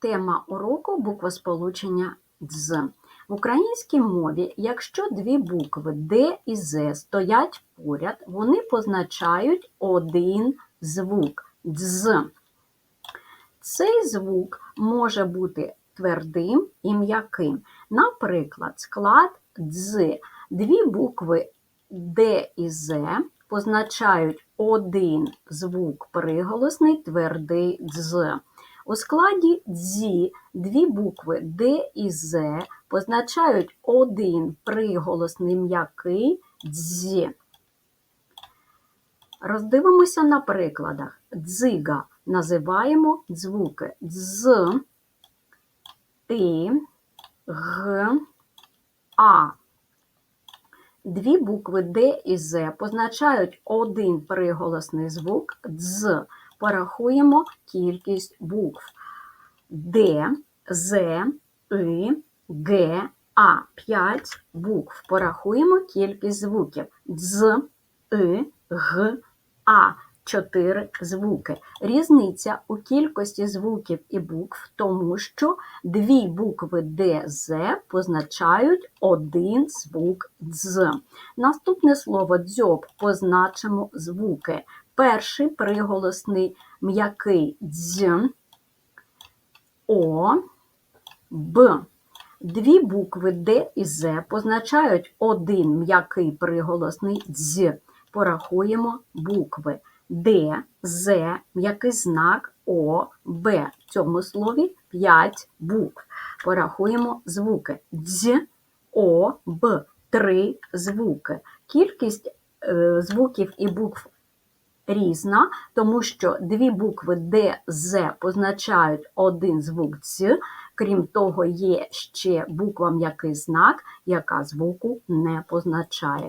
Тема уроку буквосполучення «дз». В українській мові, якщо дві букви Д і З стоять поряд, вони позначають один звук «дз». Цей звук може бути твердим і м'яким. Наприклад, склад «дз». Дві букви Д і З позначають один звук приголосний твердий «дз». У складі «дзі» дві букви Д і З позначають один приголосний м'який «дзі». Роздивимося на прикладах. Дзига називаємо звуки «дз», «и», «г», «а». Дві букви Д і З позначають один приголосний звук «дз». Порахуємо кількість букв Д, З, И, Г, А. П'ять букв. Порахуємо кількість звуків «дз», «и», «г», «а». Чотири звуки. Різниця у кількості звуків і букв, тому що дві букви Д, З позначають один звук «дз». Наступне слово дзьоб позначимо звуки. Перший приголосний м'який дз, О, Б. Дві букви Д і З позначають один м'який приголосний дз. Порахуємо букви Д, З, м'який знак О, Б. В цьому слові 5 букв. Порахуємо звуки дз, О, Б. Три звуки. Кількість е, звуків і букв різна, тому що дві букви Д, З позначають один звук Ц, крім того, є ще буква м'який знак, яка звуку не позначає.